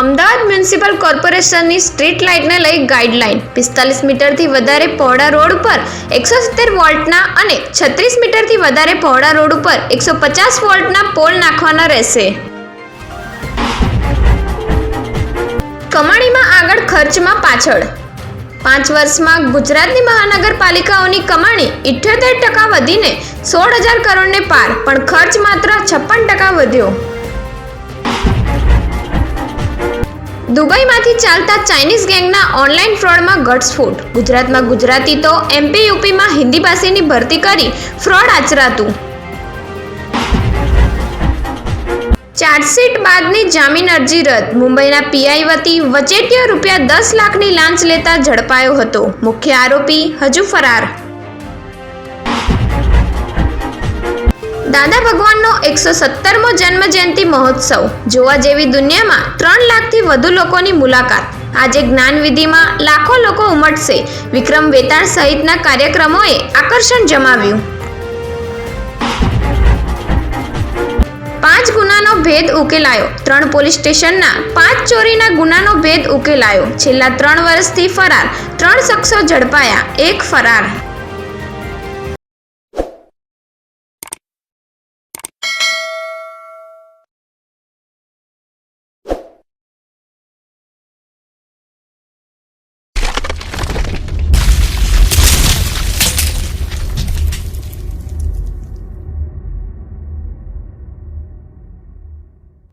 Ahmedabad municipal કોર્પોરેશનની street લાઇટને લઈ ગાઈડલાઇન પિસ્તાલીસ મીટરથી વધારે પહોળા રોડ ઉપર એકસો સિત્તેર વોલ્ટના અને છત્રીસ મીટરથી વધારે પહોળા રોડ ઉપર એકસો પચાસ વોલ્ટના પોલ નાખવાના રહેશે. કમાણીમાં આગળ ખર્ચમાં પાછળ. પાંચ વર્ષમાં ગુજરાતની મહાનગરપાલિકાઓની કમાણી ઇઠ્યોતેર ટકા વધીને સોળ હજાર કરોડને પાર, પણ ખર્ચ માત્ર છપ્પન ટકા વધ્યો. દુબઈમાંથી ચાલતા ચાઇનીઝ ગેંગના ઓનલાઈન ફ્રોડમાં ઘટસ્ફોટ. ગુજરાતમાં ગુજરાતી તો એમપી યુપીમાં હિન્દી ભાષીની ભરતી કરી ફ્રોડ આચરાતું. ચાર્જશીટ બાદની જામીન અરજી રદ. મુંબઈના પીઆઈ વતી વચેટિયા રૂપિયા દસ લાખની લાંચ લેતા ઝડપાયો હતો. મુખ્ય આરોપી હજુ ફરાર. દાદા ભગવાનનો એકસો સત્તરમો જન્મ જયંતિ મહોત્સવ. જોવા જેવી દુનિયામાં ત્રણ લાખથી વધુ લોકોની મુલાકાત. આજે જ્ઞાનવિધિમાં લાખો લોકો ઉમટશે. વિક્રમ વેતાળ સહિતના કાર્યક્રમોએ આકર્ષણ જમાવ્યું. પાંચ ગુનાનો ભેદ ઉકેલાયો. ત્રણ પોલીસ સ્ટેશનના પાંચ ચોરીના ગુનાનો ભેદ ઉકેલાયો. છેલ્લા ત્રણ વર્ષથી ફરાર. ત્રણ શખ્સો ઝડપાયા. એક ફરાર.